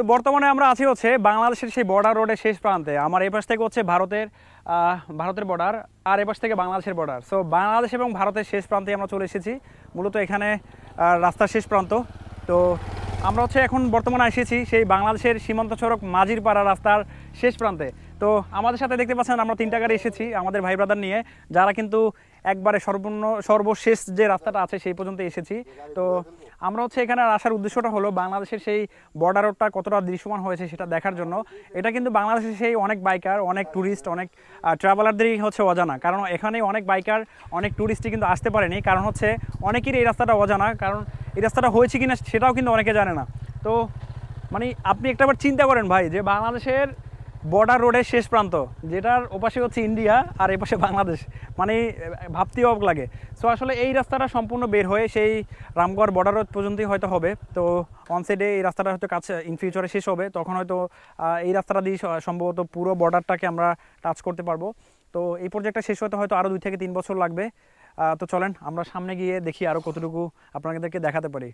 তো বর্তমানে আমরা আছি হচ্ছে বাংলাদেশের সেই বর্ডার রোডের শেষ প্রান্তে। আমার এপাশ থেকে হচ্ছে ভারতের ভারতের বর্ডার আর এপাশ থেকে বাংলাদেশের বর্ডার সো বাংলাদেশ এবং ভারতের শেষ প্রান্তে আমরা চলে এসেছি। মূলত এখানে রাস্তার শেষ প্রান্ত। তো আমরা হচ্ছে এখন বর্তমানে এসেছি সেই বাংলাদেশের সীমান্ত সড়ক মাঝিরপাড়া রাস্তার শেষ প্রান্তে। তো আমাদের সাথে দেখতে পাচ্ছেন আমরা তিনটা গাড়ি এসেছি আমাদের ভাই ব্রাদার নিয়ে, যারা কিন্তু একবারে সর্বন্ন, সর্বশেষ যে রাস্তাটা আছে সেই পর্যন্ত এসেছি। তো আমরা হচ্ছে এখানে আসার উদ্দেশ্যটা হলো বাংলাদেশের সেই বর্ডার রোডটা কতটা দৃশ্যমান হয়েছে সেটা দেখার জন্য। এটা কিন্তু বাংলাদেশের সেই অনেক বাইকার অনেক ট্যুরিস্ট অনেক ট্রাভেলারদেরই হচ্ছে অজানা। কারণ এখানে অনেক বাইকার অনেক ট্যুরিস্টই কিন্তু আসতে পারেনি। কারণ হচ্ছে অনেকেরই এই রাস্তাটা অজানা। কারণ এই রাস্তাটা হয়েছে কিনা সেটাও কিন্তু অনেকে জানে না। তো মানে আপনি একটাবার চিন্তা করেন ভাই যে বাংলাদেশের বর্ডার রোডের শেষ প্রান্ত, যেটার ওপাশে হচ্ছে ইন্ডিয়া আর এপাশে বাংলাদেশ মানে ভাবতেই অবাক লাগে। সো আসলে এই রাস্তাটা সম্পূর্ণ বের হয়ে সেই রামগড় বর্ডার রোড পর্যন্তই হয়তো হবে। তো অন সাইডে এই রাস্তাটা হয়তো কাছে ইন ফিউচারে শেষ হবে। তখন হয়তো এই রাস্তাটা দিয়ে সম্ভবত পুরো বর্ডারটাকে আমরা টাচ করতে পারব। তো এই প্রজেক্টটা শেষ হতে হয়তো আরও দুই থেকে তিন বছর লাগবে। তো চলেন আমরা সামনে গিয়ে দেখি আরও কতটুকু আপনাদেরকে দেখাতে পারি।